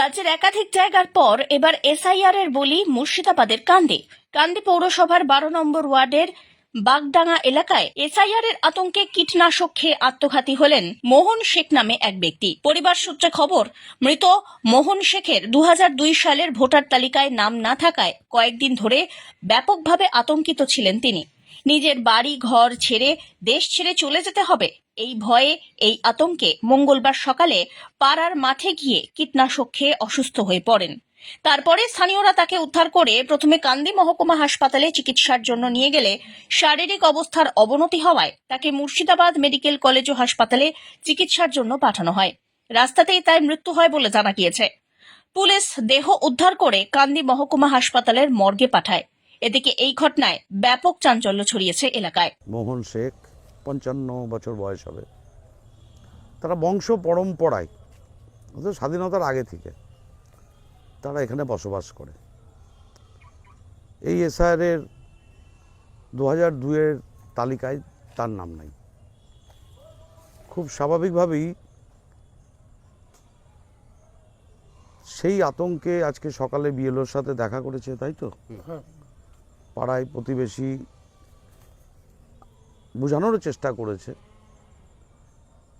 রাজ্যের একাধিক জায়গার পর এবার এসআইআর এর বলি মুর্শিদাবাদের কান্দি। কান্দি পৌরসভার বারো নম্বর ওয়ার্ডের বাগডাঙ্গা এলাকায় এসআইআর এর আতঙ্কে কীটনাশক খেয়ে আত্মঘাতী হলেন মোহন শেখ নামে এক ব্যক্তি। পরিবার সূত্রে খবর, মৃত মোহন শেখের দুহাজার দুই সালের ভোটার তালিকায় নাম না থাকায় কয়েকদিন ধরে ব্যাপকভাবে আতঙ্কিত ছিলেন তিনি। নিজের বাড়ি, ঘর ছেড়ে দেশ ছেড়ে চলে যেতে হবে। এই ভয়ে, এই আতঙ্কে মঙ্গলবার সকালে পাড়ার মাঠে গিয়ে কীটনাশক খেয়ে অসুস্থ হয়ে পড়েন। তারপরে স্থানীয়রা তাকে উদ্ধার করে প্রথমে কান্দি মহকুমা হাসপাতালে চিকিৎসার জন্য নিয়ে গেলে শারীরিক অবস্থার অবনতি হওয়ায় তাকে মুর্শিদাবাদ মেডিকেল কলেজ ও হাসপাতালে চিকিৎসার জন্য পাঠানো হয়। রাস্তাতেই তার মৃত্যু হয় বলে জানা গিয়েছে। পুলিশ দেহ উদ্ধার করে কান্দি মহকুমা হাসপাতালের মর্গে পাঠায়। এদিকে এই ঘটনায় ব্যাপক চাঞ্চল্য ছড়িয়েছে এলাকায়। মোহন শেখ পঞ্চান্ন বছর বয়স হবে। তারা বংশ পরম্পরায় স্বাধীনতার আগে থেকে তারা এখানে বসবাস করে। এই এসআইআরের দু হাজার দুয়ের তালিকায় তার নাম নাই। খুব স্বাভাবিকভাবেই সেই আতঙ্কে আজকে সকালে বিএলওর সাথে দেখা করেছে তাই তো? পাড়ায় প্রতিবেশী বোঝানোর চেষ্টা করেছে।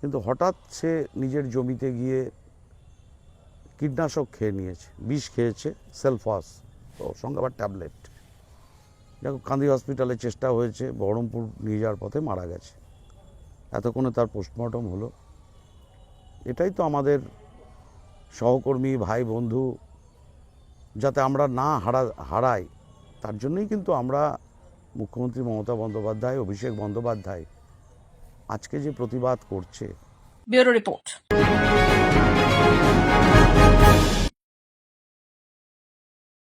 কিন্তু হঠাৎ সে নিজের জমিতে গিয়ে কীটনাশক খেয়ে নিয়েছে, বিষ খেয়েছে, সেলফাস, তো সঙ্গে আবার ট্যাবলেট। দেখো কান্দি হসপিটালে চেষ্টা হয়েছে, বহরমপুর নিয়ে যাওয়ার পথে মারা গেছে। এতক্ষণে তার পোস্টমর্টম হলো। এটাই তো আমাদের সহকর্মী, ভাই, বন্ধু, যাতে আমরা না হারা, হারাই। তার জন্যই কিন্তু আমরা মুখ্যমন্ত্রী মমতা বন্দ্যোপাধ্যায়, অভিষেক বন্দ্যোপাধ্যায় আজকে যে প্রতিবাদ করছে। Bureau report.